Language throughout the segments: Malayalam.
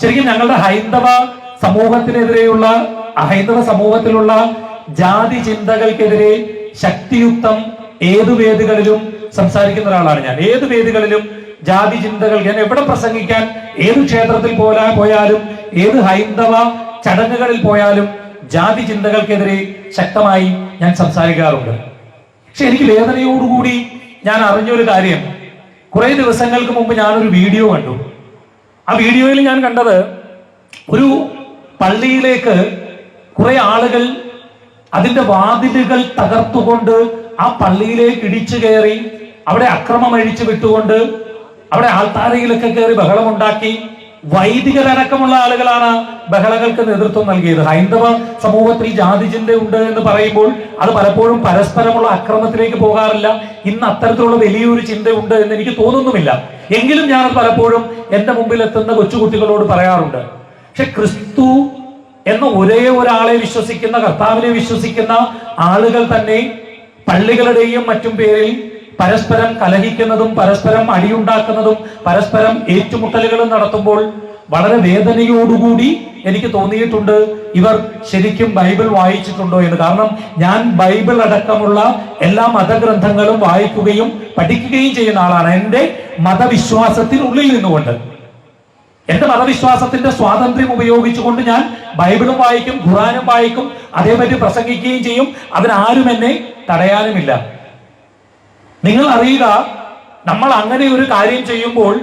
ശരിക്കും ഞങ്ങളുടെ ഹൈന്ദവ സമൂഹത്തിനെതിരെയുള്ള ഹൈന്ദവ സമൂഹത്തിലുള്ള ജാതി ചിന്തകൾക്കെതിരെ ശക്തിയുക്തം ഏതു വേദികളിലും സംസാരിക്കുന്ന ഒരാളാണ് ഞാൻ. ഏത് വേദികളിലും ജാതി ചിന്തകൾ ഞാൻ എവിടെ പ്രസംഗിക്കാൻ ഏത് ക്ഷേത്രത്തിൽ പോലാ പോയാലും ഏത് ഹൈന്ദവ ചടങ്ങുകളിൽ പോയാലും ജാതി ചിന്തകൾക്കെതിരെ ശക്തമായി ഞാൻ സംസാരിക്കാറുണ്ട്. പക്ഷെ എനിക്ക് വേദനയോടുകൂടി ഞാൻ അറിഞ്ഞൊരു കാര്യം. കുറെ ദിവസങ്ങൾക്ക് മുമ്പ് ഞാനൊരു വീഡിയോ കണ്ടു. ആ വീഡിയോയിൽ ഞാൻ കണ്ടത് ഒരു പള്ളിയിലേക്ക് കുറെ ആളുകൾ അതിന്റെ വാതിലുകൾ തകർത്തുകൊണ്ട് ആ പള്ളിയിലേക്ക് ഇടിച്ചു കയറി അവിടെ അക്രമം അഴിച്ചു വിട്ടുകൊണ്ട് അവിടെ ആൾത്താരയിലൊക്കെ കയറി ബഹളമുണ്ടാക്കി. വൈദികരടക്കമുള്ള ആളുകളാണ് ബഹളകൾക്ക് നേതൃത്വം നൽകിയത്. ഹൈന്ദവ സമൂഹത്തിൽ ജാതി ചിന്ത ഉണ്ട് എന്ന് പറയുമ്പോൾ അത് പലപ്പോഴും പരസ്പരമുള്ള അക്രമത്തിലേക്ക് പോകാറില്ല. ഇന്ന് അത്തരത്തിലുള്ള വലിയൊരു ചിന്ത ഉണ്ട് എന്ന് എനിക്ക് തോന്നുന്നുമില്ല. എങ്കിലും ഞാൻ പലപ്പോഴും എന്റെ മുമ്പിൽ എത്തുന്ന കൊച്ചുകുട്ടികളോട് പറയാറുണ്ട്. പക്ഷെ ക്രിസ്തു എന്ന ഒരേ ഒരാളെ വിശ്വസിക്കുന്ന കർത്താവിനെ വിശ്വസിക്കുന്ന ആളുകൾ തന്നെ പള്ളികളുടെയും മറ്റും പേരിൽ പരസ്പരം കലഹിക്കുന്നതും പരസ്പരം അടിയുണ്ടാക്കുന്നതും പരസ്പരം ഏറ്റുമുട്ടലുകളും നടത്തുമ്പോൾ വളരെ വേദനയോടുകൂടി എനിക്ക് തോന്നിയിട്ടുണ്ട്. ഇവർ ശരിക്കും ബൈബിൾ വായിച്ചിട്ടുണ്ടോ എന്ന്. കാരണം ഞാൻ ബൈബിൾ അടക്കമുള്ള എല്ലാ മതഗ്രന്ഥങ്ങളും വായിക്കുകയും പഠിക്കുകയും ചെയ്യുന്ന ആളാണ്. എന്റെ മതവിശ്വാസത്തിനുള്ളിൽ നിന്നുകൊണ്ട്. എന്റെ മതവിശ്വാസത്തിന്റെ സ്വാതന്ത്ര്യം ഉപയോഗിച്ചുകൊണ്ട് ഞാൻ ബൈബിളും വായിക്കും ഖുറാനും വായിക്കും അതേപറ്റി പ്രസംഗിക്കുകയും ചെയ്യും. അതിനാരും എന്നെ തടയാനുമില്ല. നിങ്ങൾ അറിയുക നമ്മൾ അങ്ങനെ ഒരു കാര്യം ചെയ്യുമ്പോൾ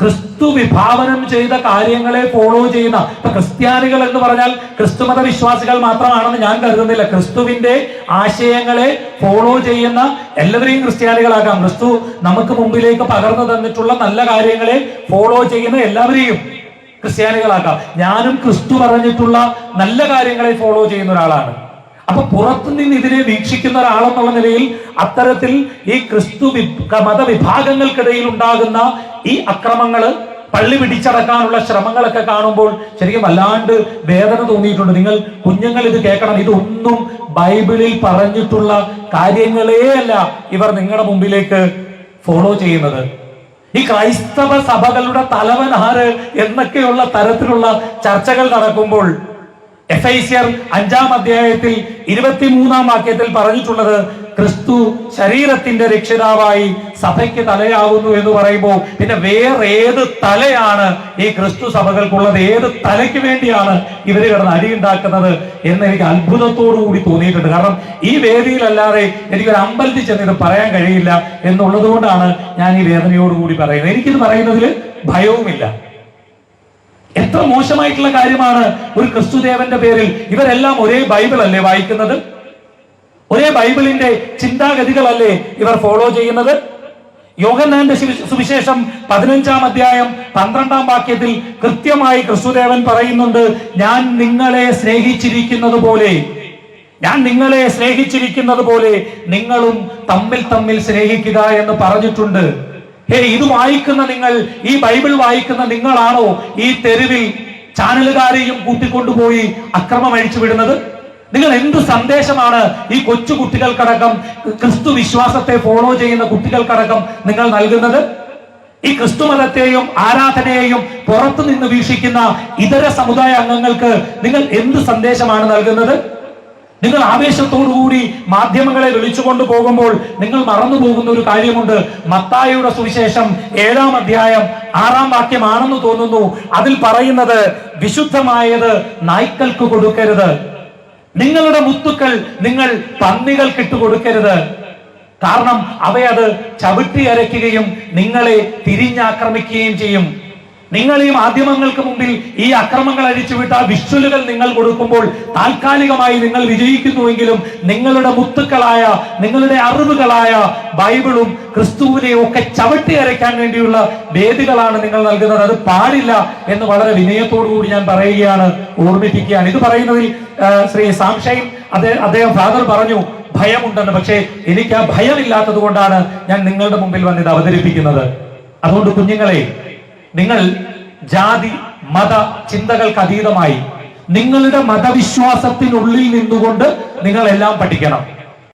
ക്രിസ്തു വിഭാവനം ചെയ്ത കാര്യങ്ങളെ ഫോളോ ചെയ്യുന്ന ഇപ്പൊ ക്രിസ്ത്യാനികൾ എന്ന് പറഞ്ഞാൽ ക്രിസ്തുമത വിശ്വാസികൾ മാത്രമാണെന്ന് ഞാൻ കരുതുന്നില്ല. ക്രിസ്തുവിന്റെ ആശയങ്ങളെ ഫോളോ ചെയ്യുന്ന എല്ലാവരെയും ക്രിസ്ത്യാനികളാകാം ക്രിസ്തു നമുക്ക് മുമ്പിലേക്ക് പകർന്നു തന്നിട്ടുള്ള നല്ല കാര്യങ്ങളെ ഫോളോ ചെയ്യുന്ന എല്ലാവരെയും ക്രിസ്ത്യാനികളാക്കാം. ഞാനും ക്രിസ്തു പറഞ്ഞിട്ടുള്ള നല്ല കാര്യങ്ങളെ ഫോളോ ചെയ്യുന്ന ഒരാളാണ്. അപ്പൊ പുറത്തുനിന്ന് ഇതിനെ വീക്ഷിക്കുന്ന ഒരാളെന്നുള്ള നിലയിൽ അത്തരത്തിൽ ഈ ക്രിസ്തു മതവിഭാഗങ്ങൾക്കിടയിൽ ഉണ്ടാകുന്ന ഈ അക്രമങ്ങൾ പള്ളി പിടിച്ചടക്കാനുള്ള ശ്രമങ്ങളൊക്കെ കാണുമ്പോൾ ശരിക്കും വല്ലാണ്ട് വേദന തോന്നിയിട്ടുണ്ട്. നിങ്ങൾ കുഞ്ഞുങ്ങൾ ഇത് കേൾക്കണം. ഇതൊന്നും ബൈബിളിൽ പറഞ്ഞിട്ടുള്ള കാര്യങ്ങളേ അല്ല ഇവർ നിങ്ങളുടെ മുമ്പിലേക്ക് ഫോളോ ചെയ്യുന്നത്. ഈ ക്രൈസ്തവ സഭകളുടെ തലവൻ ആര് എന്നൊക്കെയുള്ള തരത്തിലുള്ള ചർച്ചകൾ നടക്കുമ്പോൾ എഫ് ഐ സി ആർ അഞ്ചാം അധ്യായത്തിൽ ഇരുപത്തിമൂന്നാം വാക്യത്തിൽ പറഞ്ഞിട്ടുള്ളത് ക്രിസ്തു ശരീരത്തിന്റെ രക്ഷിതാവായി സഭയ്ക്ക് തലയാകുന്നു എന്ന് പറയുമ്പോൾ പിന്നെ വേറെ ഏത് തലയാണ് ഈ ക്രിസ്തു സഭകൾക്കുള്ളത്? ഏത് തലയ്ക്ക് വേണ്ടിയാണ് ഇവർ കിടന്ന് അടിയുണ്ടാക്കുന്നത് എന്ന് എനിക്ക് അത്ഭുതത്തോടു കൂടി തോന്നിയിട്ടുണ്ട്. കാരണം ഈ വേദിയിലല്ലാതെ എനിക്കൊരു അമ്പലത്തിൽ ചെന്ന് ഇത് പറയാൻ കഴിയില്ല എന്നുള്ളത് കൊണ്ടാണ് ഞാൻ ഈ വേദനയോടുകൂടി പറയുന്നത്. എനിക്കിത് പറയുന്നതിൽ ഭയവുമില്ല. എത്ര മോശമായിട്ടുള്ള കാര്യമാണ് ഒരു ക്രിസ്തുദേവന്റെ പേരിൽ. ഇവരെല്ലാം ഒരേ ബൈബിൾ അല്ലേ വായിക്കുന്നത്? ഒരേ ബൈബിളിന്റെ ചിന്താഗതികളല്ലേ ഇവർ ഫോളോ ചെയ്യുന്നത്? യോഗനാന്റെ സുവി- സുവിശേഷം പതിനഞ്ചാം അധ്യായം പന്ത്രണ്ടാം വാക്യത്തിൽ കൃത്യമായി ക്രിസ്തുദേവൻ പറയുന്നുണ്ട് ഞാൻ നിങ്ങളെ സ്നേഹിച്ചിരിക്കുന്നത് പോലെ ഞാൻ നിങ്ങളെ സ്നേഹിച്ചിരിക്കുന്നത് പോലെ നിങ്ങളും തമ്മിൽ തമ്മിൽ സ്നേഹിക്കുക എന്ന് പറഞ്ഞിട്ടുണ്ട്. ഹേ ഇത് വായിക്കുന്ന നിങ്ങൾ ഈ ബൈബിൾ വായിക്കുന്ന നിങ്ങളാണോ ഈ തെരുവിൽ ചാനലുകാരെയും കൂട്ടിക്കൊണ്ടുപോയി അക്രമം അഴിച്ചു വിടുന്നത്? നിങ്ങൾ എന്ത് സന്ദേശമാണ് ഈ കൊച്ചു കുട്ടികൾക്കടക്കം ക്രിസ്തു വിശ്വാസത്തെ ഫോളോ ചെയ്യുന്ന കുട്ടികൾക്കടക്കം നിങ്ങൾ നൽകുന്നത്? ഈ ക്രിസ്തു മതത്തെയും ആരാധനയെയും പുറത്തു നിന്ന് വീക്ഷിക്കുന്ന ഇതര സമുദായ അംഗങ്ങൾക്ക് നിങ്ങൾ എന്ത് സന്ദേശമാണ് നൽകുന്നത്? നിങ്ങൾ ആവേശത്തോടുകൂടി മാധ്യമങ്ങളെ വിളിച്ചുകൊണ്ട് പോകുമ്പോൾ നിങ്ങൾ മറന്നു പോകുന്ന ഒരു കാര്യമുണ്ട്. മത്തായിയുടെ സുവിശേഷം ഏഴാം അധ്യായം ആറാം വാക്യമാണെന്ന് തോന്നുന്നു. അതിൽ പറയുന്നത് വിശുദ്ധമായത് നായ്ക്കൾക്ക് കൊടുക്കരുത്. നിങ്ങളുടെ മുത്തുക്കൾ നിങ്ങൾ പന്നികൾക്ക് ഇട്ടുകൊടുക്കരുത് കാരണം അവയത് ചവിട്ടി അരയ്ക്കുകയും നിങ്ങളെ തിരിഞ്ഞാക്രമിക്കുകയും ചെയ്യും. നിങ്ങൾ ഈ മാധ്യമങ്ങൾക്ക് മുമ്പിൽ ഈ അക്രമങ്ങൾ അഴിച്ചുവിട്ട വിഷ്വലുകൾ നിങ്ങൾ കൊടുക്കുമ്പോൾ താൽക്കാലികമായി നിങ്ങൾ വിജയിക്കുന്നുവെങ്കിലും നിങ്ങളുടെ മുത്തുക്കളായ നിങ്ങളുടെ അറിവുകളായ ബൈബിളും ക്രിസ്തുവിനെയും ഒക്കെ ചവിട്ടി അരയ്ക്കാൻ വേണ്ടിയുള്ള വേദികളാണ് നിങ്ങൾ നൽകുന്നത്. അത് പാടില്ല എന്ന് വളരെ വിനയത്തോടു കൂടി ഞാൻ പറയുകയാണ് ഓർമ്മിപ്പിക്കുകയാണ്. ഇത് പറയുന്നതിൽ ശ്രീ സാംഷയും അദ്ദേഹം ഫാദർ പറഞ്ഞു ഭയമുണ്ടെന്ന്. പക്ഷേ എനിക്ക് ആ ഭയമില്ലാത്തത് കൊണ്ടാണ് ഞാൻ നിങ്ങളുടെ മുമ്പിൽ വന്ന് ഇത് അവതരിപ്പിക്കുന്നത്. അതുകൊണ്ട് കുഞ്ഞുങ്ങളെ നിങ്ങൾ ജാതി മത ചിന്തകൾക്ക് അതീതമായി നിങ്ങളുടെ മതവിശ്വാസത്തിനുള്ളിൽ നിന്നുകൊണ്ട് നിങ്ങൾ എല്ലാം പഠിക്കണം.